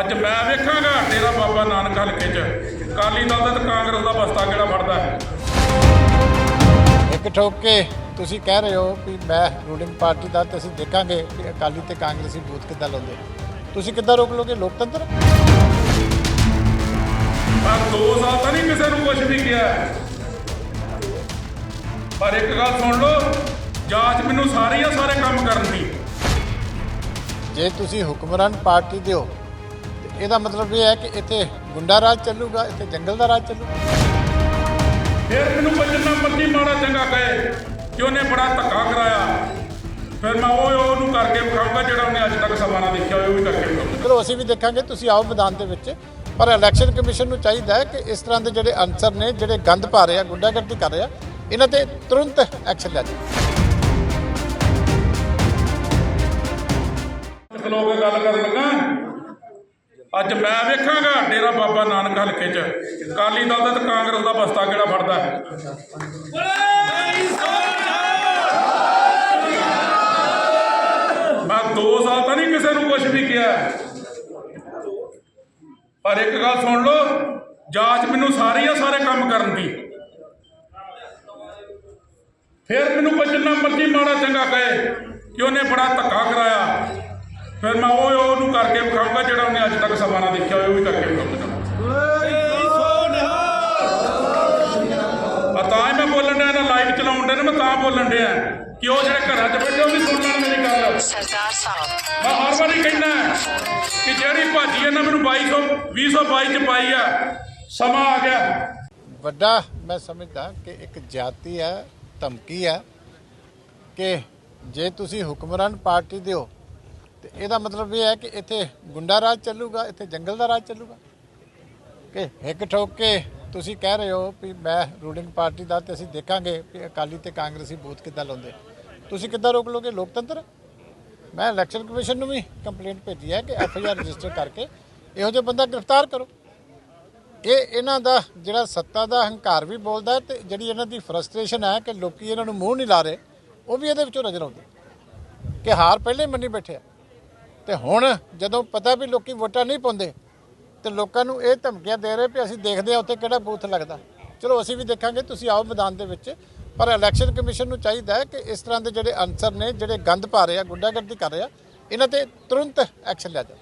ਅੱਜ ਮੈਂ ਵੇਖਾਂਗਾ ਡੇਰਾ ਬਾਬਾ ਨਾਨਕ ਹਲਕੇ 'ਚ। ਕਾਲੀ ਦਲ ਦਾ ਤੇ ਕਾਂਗਰਸ ਦਾ ਬਸਤਾ ਕਿਹੜਾ ਫੜਦਾ ਹੈ? ਇੱਕ ਠੋਕ ਤੁਸੀਂ ਕਹਿ ਰਹੇ ਹੋ ਕਿ ਮੈਂ ਰੂਲਿੰਗ ਪਾਰਟੀ ਦਾ ਤੇ ਅਸੀਂ ਦੇਖਾਂਗੇ ਕਿ ਅਕਾਲੀ ਤੇ ਕਾਂਗਰਸੀ ਬੂਥ ਕਿੱਦਾਂ ਲਾਉਂਦੇ। ਤੁਸੀਂ ਕਿੱਦਾਂ ਰੋਕ ਲੋਗੇ? ਲੋਕਤੰਤਰ? ਮੈਂ 2 ਸਾਲ ਤਾਂ ਨਹੀਂ ਕਿਸੇ ਨੂੰ ਕੁਝ ਵੀ ਕਿਹਾ। ਪਰ ਇੱਕ ਗੱਲ ਸੁਣ ਲਓ ਜਾਂਚ ਮੈਨੂੰ ਸਾਰੀ ਆ ਸਾਰੇ ਕੰਮ ਕਰਨ ਦੀ। ਜੇ ਤੁਸੀਂ ਹੁਕਮਰਾਨ ਪਾਰਟੀ ਦੇ ਹੋ ਇਹਦਾ ਮਤਲਬ ਇਹ ਹੈ ਕਿ ਇੱਥੇ ਗੁੰਡਾ ਰਾਜ ਚੱਲੂਗਾ ਇੱਥੇ ਜੰਗਲ ਦਾ ਰਾਜ ਚੱਲੂਗਾ। ਫਿਰ ਮੈਨੂੰ ਜਿੰਨਾ ਮਰਜ਼ੀ ਮਾੜਾ ਚੰਗਾ ਕਹੇ ਕਿ ਉਹਨੇ ਬੜਾ ਧੱਕਾ ਕਰਾਇਆ। ਫਿਰ ਮੈਂ ਉਹ ਉਹਨੂੰ ਕਰਕੇ ਵਿਖਾਊਂਗਾ ਜਿਹੜਾ ਉਹਨੇ ਅੱਜ ਤੱਕ ਸਭਾ ਨਾ ਦੇਖਿਆ ਹੋਵੇ ਉਹ ਵੀ ਕਰਕੇ ਵਿਖਾਊਂਗਾ। ਚਲੋ ਅਸੀਂ ਵੀ ਦੇਖਾਂਗੇ ਤੁਸੀਂ ਆਓ ਮੈਦਾਨ ਦੇ ਵਿੱਚ। ਪਰ ਇਲੈਕਸ਼ਨ ਕਮਿਸ਼ਨ ਨੂੰ ਚਾਹੀਦਾ ਹੈ ਕਿ ਇਸ ਤਰ੍ਹਾਂ ਦੇ ਜਿਹੜੇ ਅਨਸਰ ਨੇ ਜਿਹੜੇ ਗੰਦ ਪਾ ਰਹੇ ਆ ਗੁੰਡਾਗਰਦੀ ਕਰ ਰਹੇ ਆ ਇਹਨਾਂ ਤੇ ਤੁਰੰਤ ਐਕਸ਼ਨ ਲਿਆ ਜਾਵੇ। ਖਲੋ ਕੇ ਗੱਲ ਕਰਨ ਲੱਗਾ। ਅੱਜ ਮੈਂ ਵੇਖਾਂਗਾ ਡੇਰਾ ਬਾਬਾ ਨਾਨਕ ਹਲਕੇ 'ਚ। ਕਾਲੀ ਦਲ ਦਾ ਤੇ ਕਾਂਗਰਸ ਦਾ ਬਸਤਾ ਕਿਹੜਾ ਫੜਦਾ ਹੈ? ਮੈਂ 2 ਸਾਲ ਤਾਂ ਨਹੀਂ ਕਿਸੇ ਨੂੰ ਕੁਝ ਵੀ ਕਿਹਾ। ਪਰ ਇੱਕ ਗੱਲ ਸੁਣ ਲਓ, ਜਾਂਚ ਮੈਨੂੰ ਸਾਰੀ ਆ ਸਾਰੇ ਕੰਮ ਕਰਨ ਦੀ। ਫਿਰ ਮੈਨੂੰ ਕੋਈ ਜਿੰਨਾ ਮਰਜ਼ੀ ਮਾੜਾ ਚੰਗਾ ਕਹੇ ਕਿ ਉਹਨੇ ਬੜਾ ਧੱਕਾ ਕਰਾਇਆ। ਫਿਰ ਮੈਂ ਉਹ ਉਹਨੂੰ ਕਰਕੇ ਵਿਖਾਊਂਗਾ ਜਿਹੜਾ ਉਹਨੇ ਅੱਜ ਤੱਕ ਸਭਾ ਨਾ ਦੇਖਿਆ ਹੋਵੇ ਉਹ ਵੀ ਕਰਕੇ ਵਿਖਾਊਂਗਾ ਆ ਤਾਂ ਹੀ ਮੈਂ ਬੋਲਣ ਡਿਆ ਨਾ ਲਾਈਵ ਚਲਾਉਣ ਡਿਆ ਨਾ ਮੈਂ ਤਾਂ ਬੋਲਣ ਡਿਆ। ਕਿ ਉਹ ਜਿਹੜੇ ਘਰਾਂ 'ਚ ਬੈਠੇ ਉਹ ਵੀ ਸੁਣ ਲੈਣ ਮੇਰੀ ਗੱਲ। ਸਰਦਾਰ ਸਾਹਿਬ। ਮੈਂ ਹਰ ਵਾਰੀ ਕਹਿੰਦਾ ਕਿ ਜਿਹੜੀ ਭਾਜੀ ਇਹਨਾਂ ਮੈਨੂੰ 2200 2022 ਚ ਪਾਈ ਆ। ਸਮਾਂ ਆ ਗਿਆ। ਵੱਡਾ ਮੈਂ ਸਮਝਦਾ ਕਿ ਇੱਕ ਜਾਤੀ ਹੈ ਧਮਕੀ ਹੈ ਕਿ ਜੇ ਤੁਸੀਂ ਹੁਕਮਰਾਨ ਪਾਰਟੀ ਦੇ ਹੋ ਤੇ ਇਹਦਾ ਮਤਲਬ ਇਹ ਹੈ ਕਿ ਇੱਥੇ ਗੁੰਡਾ ਰਾਜ ਚੱਲੂਗਾ, ਇੱਥੇ ਜੰਗਲ ਦਾ ਰਾਜ ਚੱਲੂਗਾ। ਕਿ ਇੱਕ ਠੋਕ ਕੇ ਤੁਸੀਂ ਕਹਿ ਰਹੇ ਹੋ ਵੀ ਮੈਂ ਰੂਲਿੰਗ ਪਾਰਟੀ ਦਾ ਤੇ ਅਸੀਂ ਦੇਖਾਂਗੇ ਕਿ ਅਕਾਲੀ ਤੇ ਕਾਂਗਰਸੀ ਬੋਤ ਕਿੱਦਾਂ ਲਾਉਂਦੇ। ਤੁਸੀਂ ਕਿੱਦਾਂ ਰੋਕ ਲੋਗੇ ਲੋਕਤੰਤਰ? ਮੈਂ ਇਲੈਕਸ਼ਨ ਕਮਿਸ਼ਨ ਨੂੰ ਵੀ ਕੰਪਲੇਂਟ ਭੇਜੀ ਹੈ ਕਿ ਐਫ ਆਈ ਆਰ ਰਜਿਸਟਰ ਕਰਕੇ ਇਹੋ ਜਿਹਾ ਬੰਦਾ ਗ੍ਰਿਫਤਾਰ ਕਰੋ। ਇਹ ਇਹਨਾਂ ਦਾ ਜਿਹੜਾ ਸੱਤਾ ਦਾ ਹੰਕਾਰ ਵੀ ਬੋਲਦਾ ਹੈ ਤੇ ਜਿਹੜੀ ਇਹਨਾਂ ਦੀ ਫਰਸਟ੍ਰੇਸ਼ਨ ਹੈ ਕਿ ਲੋਕੀ ਇਹਨਾਂ ਨੂੰ ਮੂੰਹ ਨਹੀਂ ਲਾ ਰਹੇ, ਉਹ ਵੀ ਇਹਦੇ ਵਿੱਚੋਂ ਨਜ਼ਰ ਆਉਂਦੀ। ਕਿ ਹਾਰ ਪਹਿਲੇ ਹੀ ਮੰਨੀ ਬੈਠੇ ਆ। ਤੇ ਹੁਣ ਜਦੋਂ ਪਤਾ ਵੀ ਲੋਕੀ ਵੋਟਾਂ ਨਹੀਂ ਪਾਉਂਦੇ, ਤੇ ਲੋਕਾਂ ਨੂੰ ਇਹ ਧਮਕੀਆਂ ਦੇ ਰਹੇ ਵੀ ਅਸੀਂ ਦੇਖਦੇ ਆ ਉੱਥੇ ਕਿਹੜਾ ਬੂਥ ਲੱਗਦਾ। ਚਲੋ ਅਸੀਂ ਵੀ ਦੇਖਾਂਗੇ, ਤੁਸੀਂ ਆਓ ਮੈਦਾਨ ਦੇ ਵਿੱਚ। ਪਰ ਇਲੈਕਸ਼ਨ ਕਮਿਸ਼ਨ ਨੂੰ ਚਾਹੀਦਾ ਹੈ ਕਿ ਇਸ ਤਰ੍ਹਾਂ ਦੇ ਜਿਹੜੇ ਅਨਸਰ ਨੇ, ਜਿਹੜੇ ਗੰਦ ਪਾ ਰਹੇ ਆ, ਗੁੰਡਾਗਰਦੀ ਕਰ ਰਹੇ ਆ, ਇਹਨਾਂ ਤੇ ਤੁਰੰਤ ਐਕਸ਼ਨ ਲਿਆ ਜਾਵੇ।